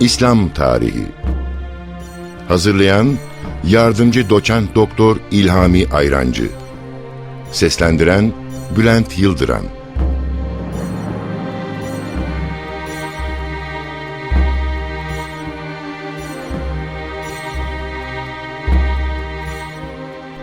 İslam Tarihi. Hazırlayan Yardımcı Doçent Doktor İlhami Ayrancı. Seslendiren Bülent Yıldıran.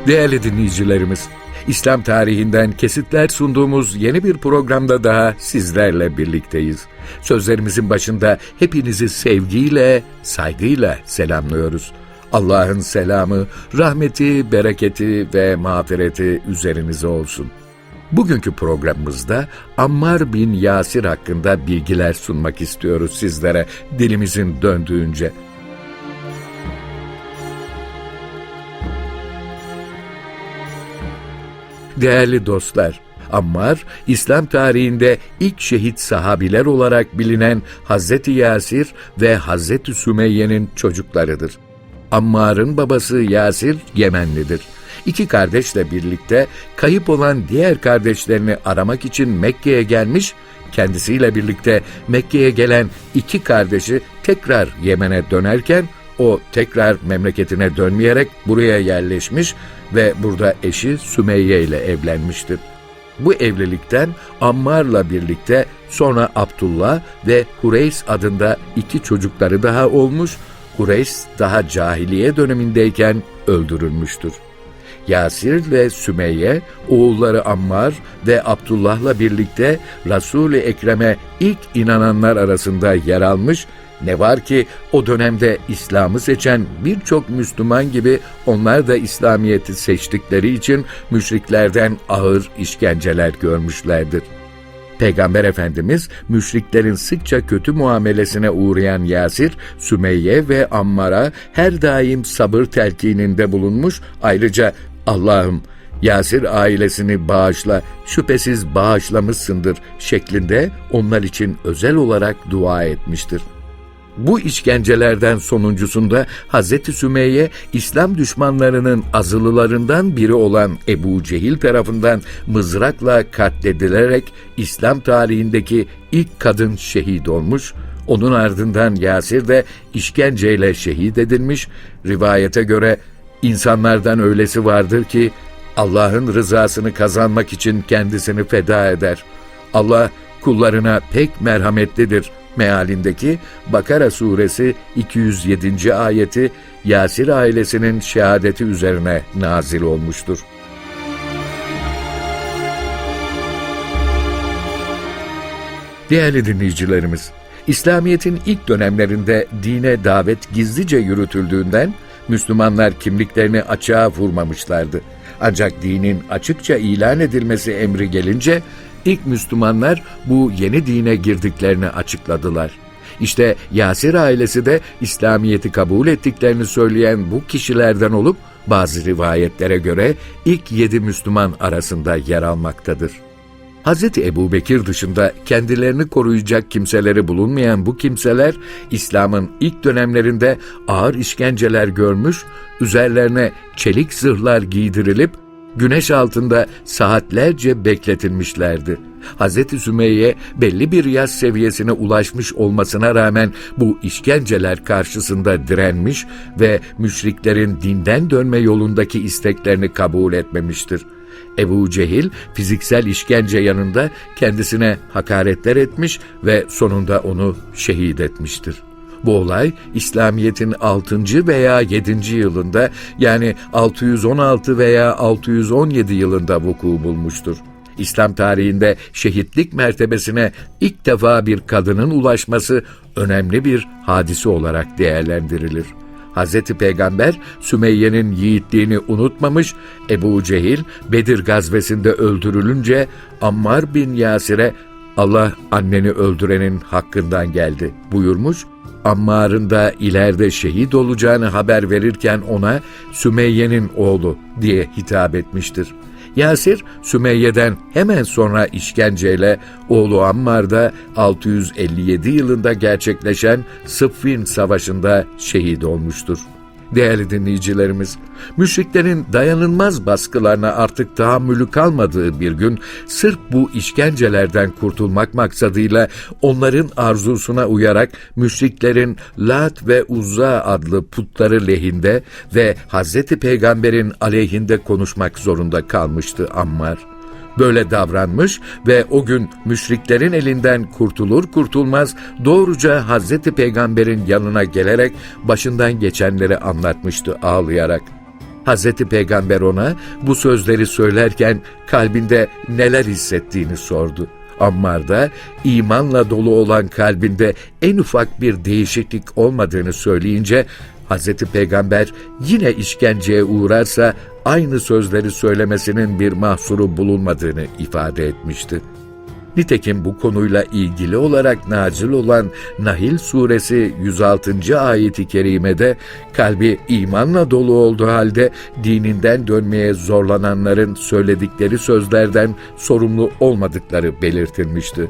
Değerli dinleyicilerimiz, İslam tarihinden kesitler sunduğumuz yeni bir programda daha sizlerle birlikteyiz. Sözlerimizin başında hepinizi sevgiyle, saygıyla selamlıyoruz. Allah'ın selamı, rahmeti, bereketi ve mağfireti üzerinize olsun. Bugünkü programımızda Ammar bin Yasir hakkında bilgiler sunmak istiyoruz sizlere dilimizin döndüğünce. Değerli dostlar, Ammar, İslam tarihinde ilk şehit sahabiler olarak bilinen Hazreti Yasir ve Hazreti Sümeyye'nin çocuklarıdır. Ammar'ın babası Yasir Yemenlidir. İki kardeşle birlikte kayıp olan diğer kardeşlerini aramak için Mekke'ye gelmiş, kendisiyle birlikte Mekke'ye gelen iki kardeşi tekrar Yemen'e dönerken o tekrar memleketine dönmeyerek buraya yerleşmiş ve burada eşi Sümeyye ile evlenmiştir. Bu evlilikten Ammar'la birlikte sonra Abdullah ve Hureys adında iki çocukları daha olmuş, Hureys daha cahiliye dönemindeyken öldürülmüştür. Yasir ve Sümeyye, oğulları Ammar ve Abdullah'la birlikte Resul-i Ekrem'e ilk inananlar arasında yer almış ne var ki o dönemde İslam'ı seçen birçok Müslüman gibi onlar da İslamiyet'i seçtikleri için müşriklerden ağır işkenceler görmüşlerdir. Peygamber Efendimiz müşriklerin sıkça kötü muamelesine uğrayan Yasir, Sümeyye ve Ammar'a her daim sabır telkininde bulunmuş. Ayrıca Allah'ım Yasir ailesini bağışla, şüphesiz bağışlamışsındır şeklinde onlar için özel olarak dua etmiştir. Bu işkencelerden sonuncusunda Hazreti Sümeyye İslam düşmanlarının azılılarından biri olan Ebu Cehil tarafından mızrakla katledilerek İslam tarihindeki ilk kadın şehit olmuş, onun ardından Yasir de işkenceyle şehit edilmiş, rivayete göre insanlardan öylesi vardır ki Allah'ın rızasını kazanmak için kendisini feda eder. Allah kullarına pek merhametlidir.'' Mealindeki Bakara suresi 207. ayeti Yasir ailesinin şehadeti üzerine nazil olmuştur. Değerli dinleyicilerimiz, İslamiyet'in ilk dönemlerinde dine davet gizlice yürütüldüğünden Müslümanlar kimliklerini açığa vurmamışlardı. Ancak dinin açıkça ilan edilmesi emri gelince İlk Müslümanlar bu yeni dine girdiklerini açıkladılar. İşte Yasir ailesi de İslamiyet'i kabul ettiklerini söyleyen bu kişilerden olup bazı rivayetlere göre ilk yedi Müslüman arasında yer almaktadır. Hz. Ebu Bekir dışında kendilerini koruyacak kimseleri bulunmayan bu kimseler, İslam'ın ilk dönemlerinde ağır işkenceler görmüş, üzerlerine çelik zırhlar giydirilip güneş altında saatlerce bekletilmişlerdi. Hz. Sümeyye belli bir yaş seviyesine ulaşmış olmasına rağmen bu işkenceler karşısında direnmiş ve müşriklerin dinden dönme yolundaki isteklerini kabul etmemiştir. Ebu Cehil fiziksel işkence yanında kendisine hakaretler etmiş ve sonunda onu şehit etmiştir. Bu olay İslamiyet'in 6. veya 7. yılında yani 616 veya 617 yılında vuku bulmuştur. İslam tarihinde şehitlik mertebesine ilk defa bir kadının ulaşması önemli bir hadise olarak değerlendirilir. Hz. Peygamber Sümeyye'nin yiğitliğini unutmamış, Ebu Cehil Bedir gazvesinde öldürülünce Ammar bin Yasir'e Allah anneni öldürenin hakkından geldi buyurmuş Ammar'ın da ileride şehit olacağını haber verirken ona Sümeyye'nin oğlu diye hitap etmiştir. Yasir, Sümeyye'den hemen sonra işkenceyle oğlu Ammar'da 657 yılında gerçekleşen Sıffin Savaşı'nda şehit olmuştur. Değerli dinleyicilerimiz, müşriklerin dayanılmaz baskılarına artık tahammülü kalmadığı bir gün sırf bu işkencelerden kurtulmak maksadıyla onların arzusuna uyarak müşriklerin Lat ve Uzza adlı putları lehinde ve Hazreti Peygamber'in aleyhinde konuşmak zorunda kalmıştı Ammar böyle davranmış ve o gün müşriklerin elinden kurtulur kurtulmaz doğruca Hazreti Peygamber'in yanına gelerek başından geçenleri anlatmıştı ağlayarak. Hazreti Peygamber ona bu sözleri söylerken kalbinde neler hissettiğini sordu. Ammar da imanla dolu olan kalbinde en ufak bir değişiklik olmadığını söyleyince Hazreti Peygamber yine işkenceye uğrarsa aynı sözleri söylemesinin bir mahsuru bulunmadığını ifade etmişti. Nitekim bu konuyla ilgili olarak nazil olan Nahil suresi 106. ayeti kerimede kalbi imanla dolu olduğu halde dininden dönmeye zorlananların söyledikleri sözlerden sorumlu olmadıkları belirtilmişti.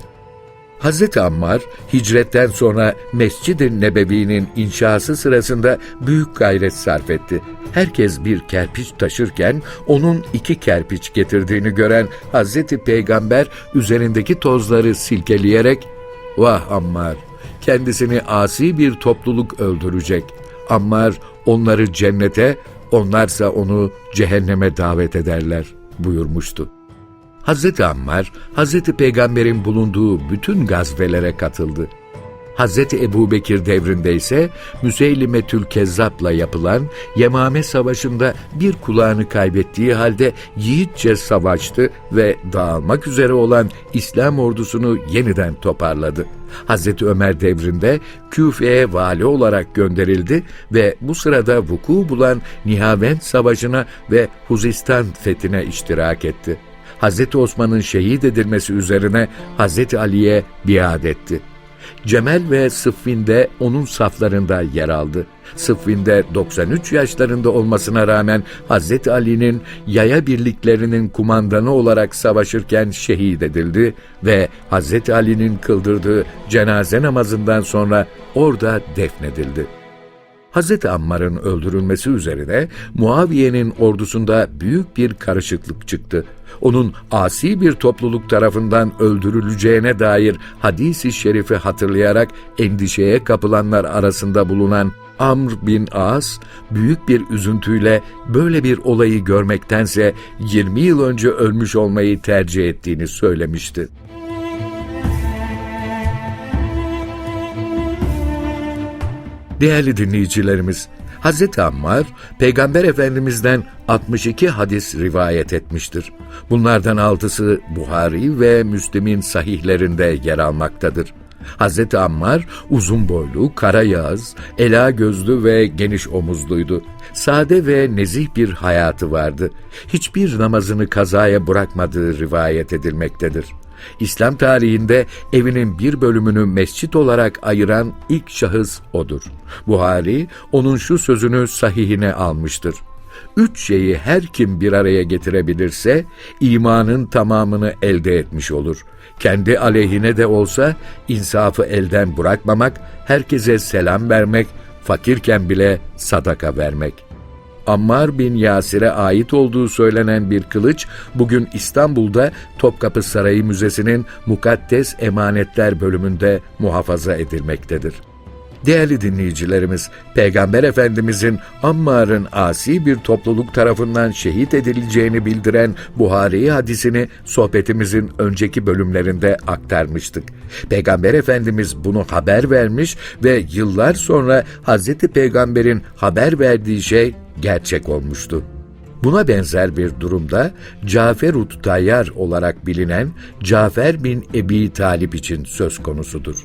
Hazreti Ammar, hicretten sonra Mescid-i Nebevi'nin inşası sırasında büyük gayret sarf etti. Herkes bir kerpiç taşırken onun iki kerpiç getirdiğini gören Hazreti Peygamber üzerindeki tozları silkeleyerek ''Vah Ammar, kendisini asi bir topluluk öldürecek. Ammar onları cennete, onlarsa onu cehenneme davet ederler.'' buyurmuştu. Hazreti Ammar, Hazreti Peygamber'in bulunduğu bütün gazvelere katıldı. Hazreti Ebu Bekir devrinde ise Müseylimetül Kezzap'la yapılan Yemame Savaşı'nda bir kulağını kaybettiği halde yiğitçe savaştı ve dağılmak üzere olan İslam ordusunu yeniden toparladı. Hazreti Ömer devrinde Küfe'ye vali olarak gönderildi ve bu sırada vuku bulan Nihavend Savaşı'na ve Huzistan fethine iştirak etti. Hazreti Osman'ın şehit edilmesi üzerine Hazreti Ali'ye biat etti. Cemel ve Sıffin'de onun saflarında yer aldı. Sıffin'de 93 yaşlarında olmasına rağmen Hazreti Ali'nin yaya birliklerinin kumandanı olarak savaşırken şehit edildi ve Hazreti Ali'nin kıldırdığı cenaze namazından sonra orada defnedildi. Hazreti Ammar'ın öldürülmesi üzerine Muaviye'nin ordusunda büyük bir karışıklık çıktı. Onun asi bir topluluk tarafından öldürüleceğine dair hadisi şerifi hatırlayarak endişeye kapılanlar arasında bulunan Amr bin As büyük bir üzüntüyle böyle bir olayı görmektense 20 yıl önce ölmüş olmayı tercih ettiğini söylemişti. Değerli dinleyicilerimiz, Hz. Ammar, Peygamber Efendimiz'den 62 hadis rivayet etmiştir. Bunlardan altısı Buhari ve Müslim'in sahihlerinde yer almaktadır. Hz. Ammar uzun boylu, kara yağız, ela gözlü ve geniş omuzluydu. Sade ve nezih bir hayatı vardı. Hiçbir namazını kazaya bırakmadığı rivayet edilmektedir. İslam tarihinde evinin bir bölümünü mescit olarak ayıran ilk şahıs odur. Buhari onun şu sözünü sahihine almıştır. Üç şeyi her kim bir araya getirebilirse imanın tamamını elde etmiş olur. Kendi aleyhine de olsa insafı elden bırakmamak, herkese selam vermek, fakirken bile sadaka vermek.'' Ammar bin Yasir'e ait olduğu söylenen bir kılıç bugün İstanbul'da Topkapı Sarayı Müzesi'nin Mukaddes Emanetler bölümünde muhafaza edilmektedir. Değerli dinleyicilerimiz, Peygamber Efendimizin Ammar'ın asi bir topluluk tarafından şehit edileceğini bildiren Buhari hadisini sohbetimizin önceki bölümlerinde aktarmıştık. Peygamber Efendimiz bunu haber vermiş ve yıllar sonra Hazreti Peygamber'in haber verdiği şey gerçek olmuştu. Buna benzer bir durumda Caferut Tayyar olarak bilinen Cafer bin Ebi Talip için söz konusudur.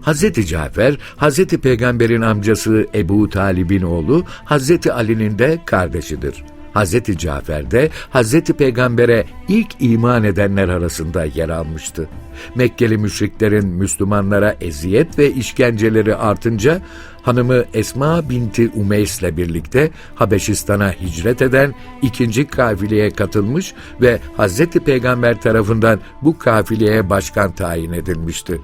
Hazreti Cafer, Hazreti Peygamber'in amcası Ebu Talib'in oğlu, Hazreti Ali'nin de kardeşidir. Hazreti Cafer de Hazreti Peygamber'e ilk iman edenler arasında yer almıştı. Mekkeli müşriklerin Müslümanlara eziyet ve işkenceleri artınca hanımı Esma binti Umeys'le birlikte Habeşistan'a hicret eden ikinci kafileye katılmış ve Hazreti Peygamber tarafından bu kafileye başkan tayin edilmişti.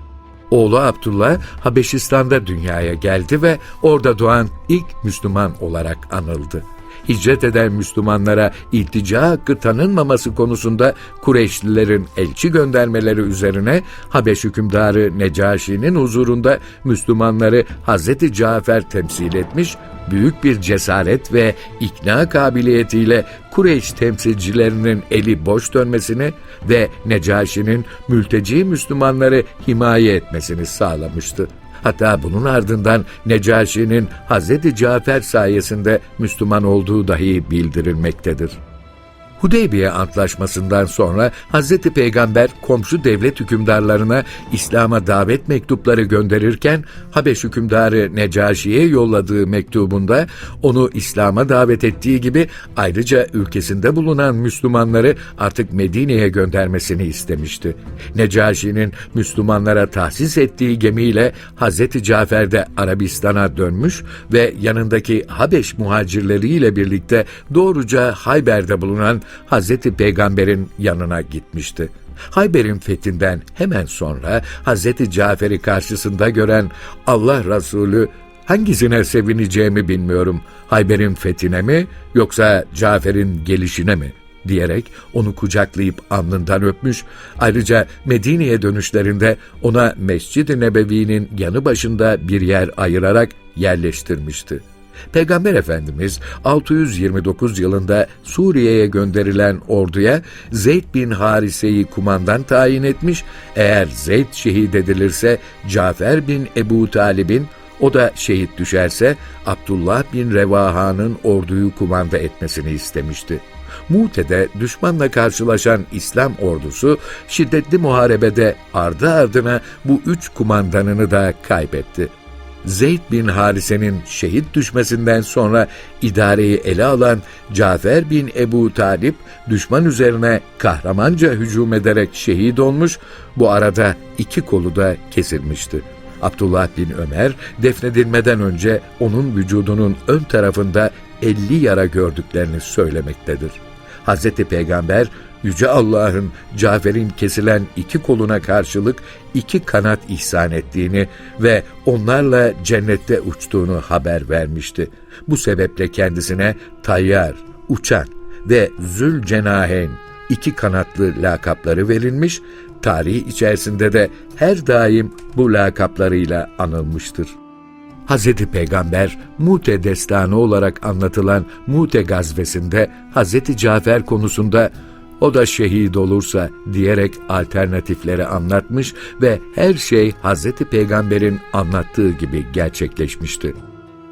Oğlu Abdullah Habeşistan'da dünyaya geldi ve orada doğan ilk Müslüman olarak anıldı. Hicret eden Müslümanlara iltica hakkı tanınmaması konusunda Kureyşlilerin elçi göndermeleri üzerine Habeş hükümdarı Necaşi'nin huzurunda Müslümanları Hazreti Cafer temsil etmiş, büyük bir cesaret ve ikna kabiliyetiyle Kureyş temsilcilerinin eli boş dönmesini ve Necaşi'nin mülteci Müslümanları himaye etmesini sağlamıştı. Hatta bunun ardından Necaşi'nin Hazreti Cafer sayesinde Müslüman olduğu dahi bildirilmektedir. Hudeybiye Antlaşması'ndan sonra Hazreti Peygamber komşu devlet hükümdarlarına İslam'a davet mektupları gönderirken Habeş hükümdarı Necaşi'ye yolladığı mektubunda onu İslam'a davet ettiği gibi ayrıca ülkesinde bulunan Müslümanları artık Medine'ye göndermesini istemişti. Necaşi'nin Müslümanlara tahsis ettiği gemiyle Hazreti Cafer de Arabistan'a dönmüş ve yanındaki Habeş muhacirleriyle birlikte doğruca Hayber'de bulunan Hazreti Peygamber'in yanına gitmişti. Hayber'in fethinden hemen sonra Hazreti Cafer'i karşısında gören Allah Resulü hangisine sevineceğimi bilmiyorum. Hayber'in fethine mi yoksa Cafer'in gelişine mi?'' diyerek onu kucaklayıp alnından öpmüş, ayrıca Medine'ye dönüşlerinde ona Mescid-i Nebevi'nin yanı başında bir yer ayırarak yerleştirmişti. Peygamber Efendimiz 629 yılında Suriye'ye gönderilen orduya Zeyd bin Harise'yi kumandan tayin etmiş, eğer Zeyd şehit edilirse Cafer bin Ebu Talib'in o da şehit düşerse Abdullah bin Revaha'nın orduyu kumanda etmesini istemişti. Mute'de düşmanla karşılaşan İslam ordusu şiddetli muharebede ardı ardına bu üç kumandanını da kaybetti. Zeyd bin Harise'nin şehit düşmesinden sonra idareyi ele alan Cafer bin Ebu Talip düşman üzerine kahramanca hücum ederek şehit olmuş, bu arada iki kolu da kesilmişti. Abdullah bin Ömer defnedilmeden önce onun vücudunun ön tarafında 50 yara gördüklerini söylemektedir. Hz. Peygamber Yüce Allah'ın Cafer'in kesilen iki koluna karşılık iki kanat ihsan ettiğini ve onlarla cennette uçtuğunu haber vermişti. Bu sebeple kendisine Tayyar, Uçan ve Zülcenahen iki kanatlı lakapları verilmiş, tarih içerisinde de her daim bu lakaplarıyla anılmıştır. Hz. Peygamber Mute destanı olarak anlatılan Mute gazvesinde Hz. Cafer konusunda o da şehit olursa diyerek alternatifleri anlatmış ve her şey Hz. Peygamber'in anlattığı gibi gerçekleşmişti.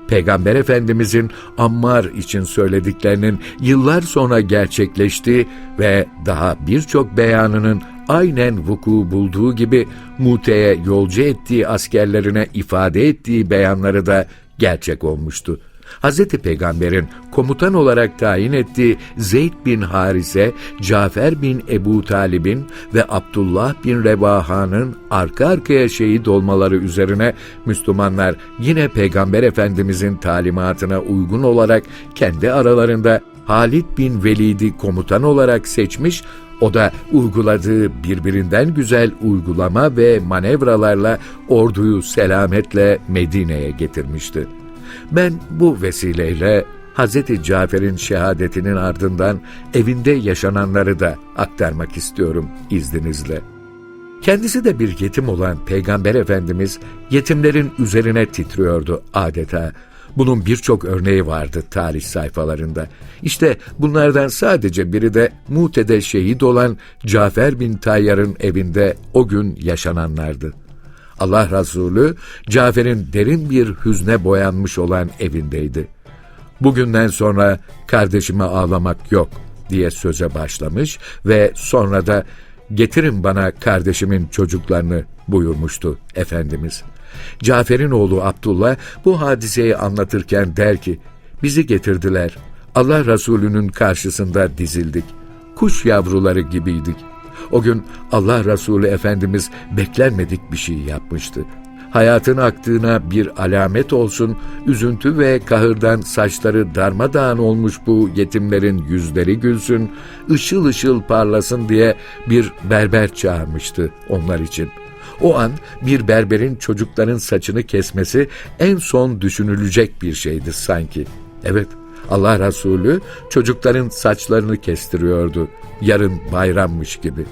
Peygamber Efendimizin Ammar için söylediklerinin yıllar sonra gerçekleştiği ve daha birçok beyanının aynen vuku bulduğu gibi Mute'ye yolcu ettiği askerlerine ifade ettiği beyanları da gerçek olmuştu. Hz. Peygamber'in komutan olarak tayin ettiği Zeyd bin Harise, Cafer bin Ebu Talib'in ve Abdullah bin Revaha'nın arka arkaya şehit olmaları üzerine Müslümanlar yine Peygamber Efendimizin talimatına uygun olarak kendi aralarında Halid bin Velid'i komutan olarak seçmiş, o da uyguladığı birbirinden güzel uygulama ve manevralarla orduyu selametle Medine'ye getirmişti. Ben bu vesileyle Hz. Cafer'in şehadetinin ardından evinde yaşananları da aktarmak istiyorum izninizle. Kendisi de bir yetim olan Peygamber Efendimiz yetimlerin üzerine titriyordu adeta. Bunun birçok örneği vardı tarih sayfalarında. İşte bunlardan sadece biri de Mute'de şehit olan Cafer bin Tayyar'ın evinde o gün yaşananlardı. Allah Resulü Cafer'in derin bir hüzne boyanmış olan evindeydi. Bugünden sonra kardeşime ağlamak yok diye söze başlamış ve sonra da getirin bana kardeşimin çocuklarını buyurmuştu Efendimiz. Cafer'in oğlu Abdullah bu hadiseyi anlatırken der ki, bizi getirdiler. Allah Resulü'nün karşısında dizildik. Kuş yavruları gibiydik. O gün Allah Resulü Efendimiz beklenmedik bir şey yapmıştı. Hayatın aktığına bir alamet olsun, üzüntü ve kahırdan saçları darmadağın olmuş bu yetimlerin yüzleri gülsün, ışıl ışıl parlasın diye bir berber çağırmıştı onlar için. O an bir berberin çocukların saçını kesmesi en son düşünülecek bir şeydi sanki. Evet, Allah Resulü çocukların saçlarını kestiriyordu. Yarın bayrammış gibi.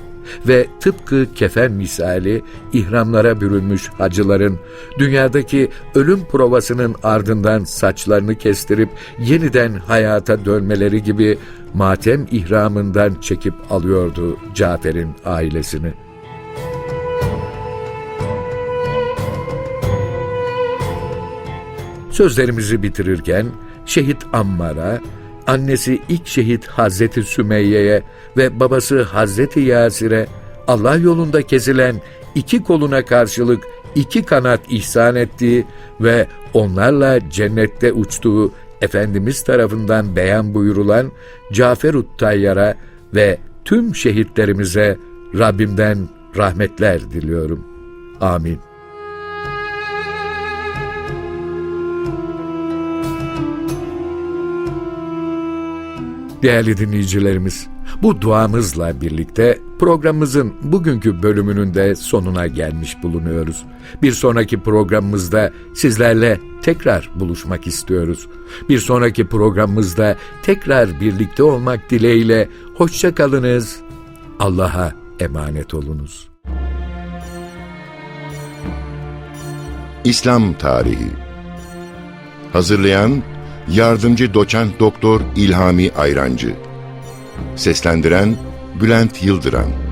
Ve tıpkı kefen misali ihramlara bürünmüş hacıların dünyadaki ölüm provasının ardından saçlarını kestirip yeniden hayata dönmeleri gibi matem ihramından çekip alıyordu Cafer'in ailesini. Sözlerimizi bitirirken şehit Ammar'a, annesi ilk şehit Hazreti Sümeyye'ye ve babası Hazreti Yasir'e Allah yolunda kesilen iki koluna karşılık iki kanat ihsan ettiği ve onlarla cennette uçtuğu Efendimiz tarafından beyan buyurulan Caferut Tayyar'a ve tüm şehitlerimize Rabbimden rahmetler diliyorum. Amin. Değerli dinleyicilerimiz, bu duamızla birlikte programımızın bugünkü bölümünün de sonuna gelmiş bulunuyoruz. Bir sonraki programımızda sizlerle tekrar buluşmak istiyoruz. Bir sonraki programımızda tekrar birlikte olmak dileğiyle hoşça kalınız. Allah'a emanet olunuz. İslam Tarihi Hazırlayan Yardımcı Doçent Doktor İlhami Ayrancı. Seslendiren Bülent Yıldıran